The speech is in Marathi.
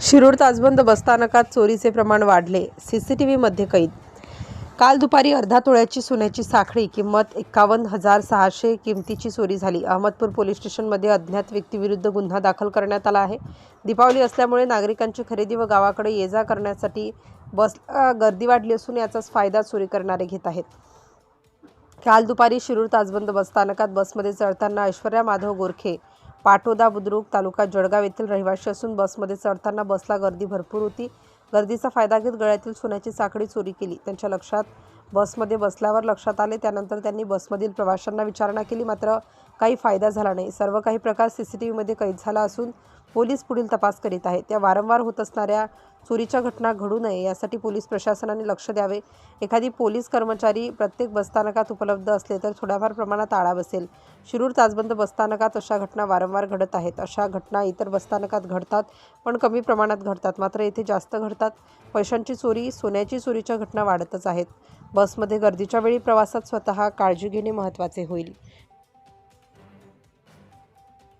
शिरूर ताजबंद बसस्थानकात चोरीचे प्रमाण वाढले. सी सी टी व्हीमध्ये कैद. काल दुपारी अर्धा तोळ्याची सोन्याची साखळी किंमत एकावन्न हजार सहाशे किमतीची चोरी झाली. अहमदपूर पोलीस स्टेशनमध्ये अज्ञात व्यक्तीविरुद्ध गुन्हा दाखल करण्यात आला आहे. दीपावली असल्यामुळे नागरिकांची खरेदी व गावाकडे ये जा करण्यासाठी बस गर्दी वाढली असून याचाच फायदा चोरी करणारे घेत आहेत. काल दुपारी शिरूर ताजबंद बसस्थानकात बसमध्ये चढताना ऐश्वर्या माधव गोरखे पाटोदा बुद्रुक तालुका जळगाव येथील रहिवाशी असून बसमध्ये चढताना बसला गर्दी भरपूर होती. गर्दीचा फायदा घेत गळ्यातील सोन्याची साखळी चोरी केली. त्यांच्या लक्षात बसमध्ये बसल्यावर लक्षात आले त्यानंतर त्यांनी बसमधील प्रवाशांना विचारणा केली. मात्र काही फायदा झाला नाही. सर्व काही प्रकार सी सी टी व्हीमध्ये कैद झाला असून पोलीस पुढील तपास करीत आहेत. त्या वारंवार होत असणाऱ्या चोरीच्या घटना घडू नये यासाठी पोलीस प्रशासनाने लक्ष द्यावे. एखादी पोलीस कर्मचारी प्रत्येक बसस्थानकात उपलब्ध असले तर थोड्याफार प्रमाणात आळा बसेल. शिरूर ताजबंद बसस्थानकात अशा घटना वारंवार घडत आहेत. अशा घटना इतर बसस्थानकात घडतात पण कमी प्रमाणात घडतात. मात्र येथे जास्त घडतात. पैशांची चोरी सोन्याची चोरीच्या घटना वाढतच आहेत. बसमध्ये गर्दीच्या वेळी प्रवासात स्वतः काळजी घेणे महत्त्वाचे होईल.